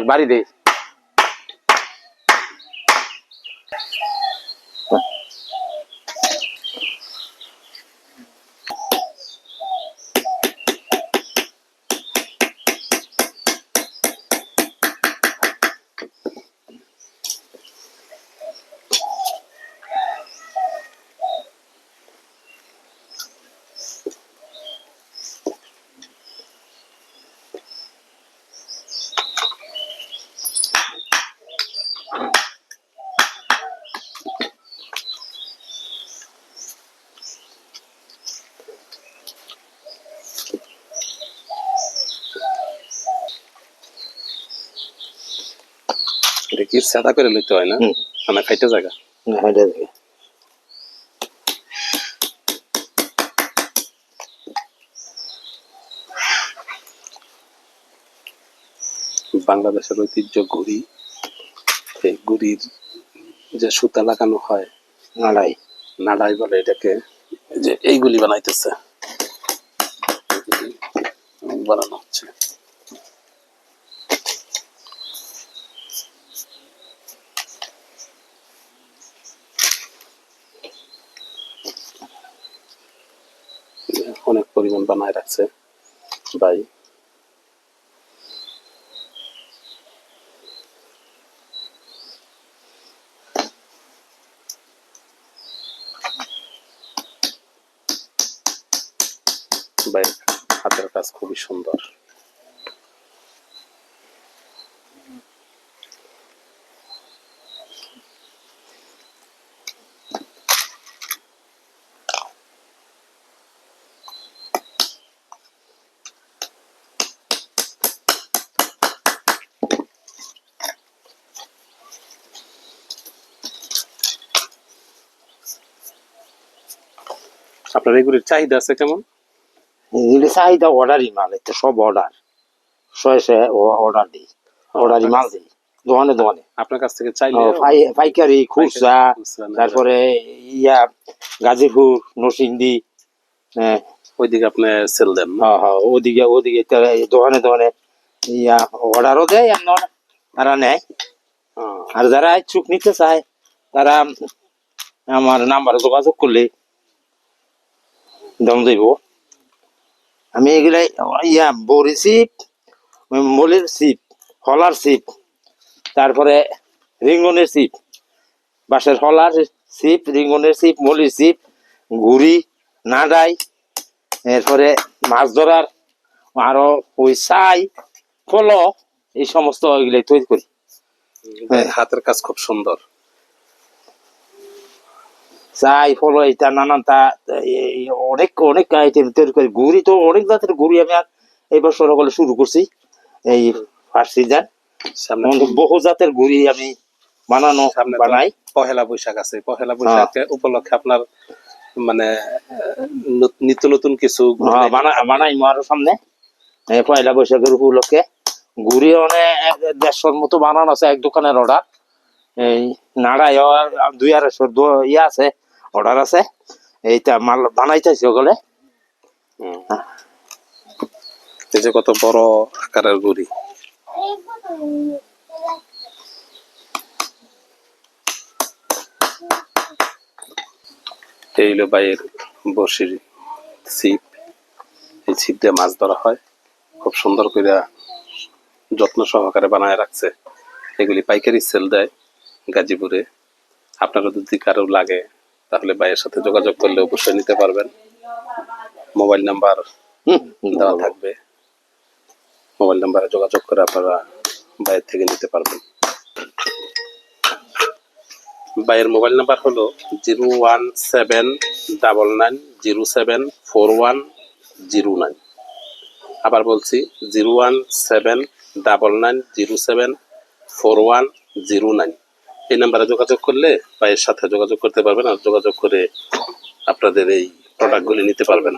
বাড়ি দে এটা কি সাদা করে লইতে হয় না? খাইতে জায়গা। হাইডা দে বাংলাদেশের ঐতিহ্য ঘুড়ি এই ঘুড়ির যে সুতা লাগানো হয় নাড়াই। নাড়াই বলে এটাকে এই যে এইগুলি বানাইতেছে। বানানো হচ্ছে। অনেক পরিমাণ বানায় রাখছে। ভাই হাতের কাজ খুবই সুন্দর। আপনার এগুলির চাহিদা আছে কেমন? এগুলি চাহিদা অর্ডারই মাল এটা সব অর্ডার শয়ে শয়ে অর্ডার দিই। অর্ডারই মাল দিই দোকানে দোকানে। আপনার কাছ থেকে চাইলে পাইকারি খুচরা তারপরে ইয়া গাজীপুর নরসিংদী হ্যাঁ ওইদিকে আপনি সেল দেন হ্যাঁ হ্যাঁ ওদিকে ওদিকে দোকানে দোকানে ইয়া অর্ডারও দেয় নয় তারা নেয়। হ্যাঁ। আর যারা ইচ্ছুক নিতে চায় তারা আমার নাম্বারে যোগাযোগ করলে আমি এগুলাই ইয়া বড়ি সিপ মলির সিপ হলার সিপ তারপরে রিঙ্গনের সিপ বাঁশের হলার সিপ রিঙ্গনের সিপ মলির সিপ ঘুড়ি নাডাই এরপরে মাছ ধরার, আরও ওই ছাই ফলো এই সমস্ত এগুলাই তৈরি করি। হাতের কাজ খুব সুন্দর চাই ফলো এটা নানান তা অনেক অনেক আইটেম তৈরি করি ঘুড়ি তো অনেক জাতের ঘুড়ি আমি আর এই বছর হলে শুরু করছি এই ফার্স্ট সিজন সামনে বহু জাতের ঘুড়ি আমি বানানো সামনে বানাই। পহেলা বৈশাখ আছে পহেলা বৈশাখে উপলক্ষে আপনার মানে নিত্য নতুন কিছু হ্যাঁ, বানা- বানাই আরও সামনে। পয়লা বৈশাখের উপলক্ষে। ঘুড়ি অনেক দেড়শোর মতো বানানো আছে এক দোকানের অর্ডার এই নাড়াই দুই আড়াইশোর দো- ইয়ে আছে। অর্ডার আছে। এইটা মাল বানাইতেছি ওগুলো এই যে কত বড় আকারের গুড়ি। এই হলো বাইয়ের বসির ছিপ। এই ছিপ দিয়ে মাছ ধরা হয়। খুব সুন্দর করে যত্ন সহকারে বানায় রাখছে। এগুলি পাইকারি সেল দেয় গাজীপুরে। আপনারা যদি কারও লাগে তাহলে ভাইয়ের সাথে যোগাযোগ করলে অবশ্যই নিতে পারবেন। মোবাইল নাম্বার দেওয়া থাকবে। মোবাইল নাম্বারে যোগাযোগ করে আপনারা বাইরের থেকে নিতে পারবেন। বাইয়ের মোবাইল নাম্বার হলো zero one seven double nine zero seven four one zero nine. আবার বলছি zero one seven double nine zero seven four one zero nine. এই নাম্বারে যোগাযোগ করলে বা এর সাথে যোগাযোগ করতে পারবেন আর যোগাযোগ করে আপনাদের এই প্রোডাক্টগুলি নিতে পারবেন।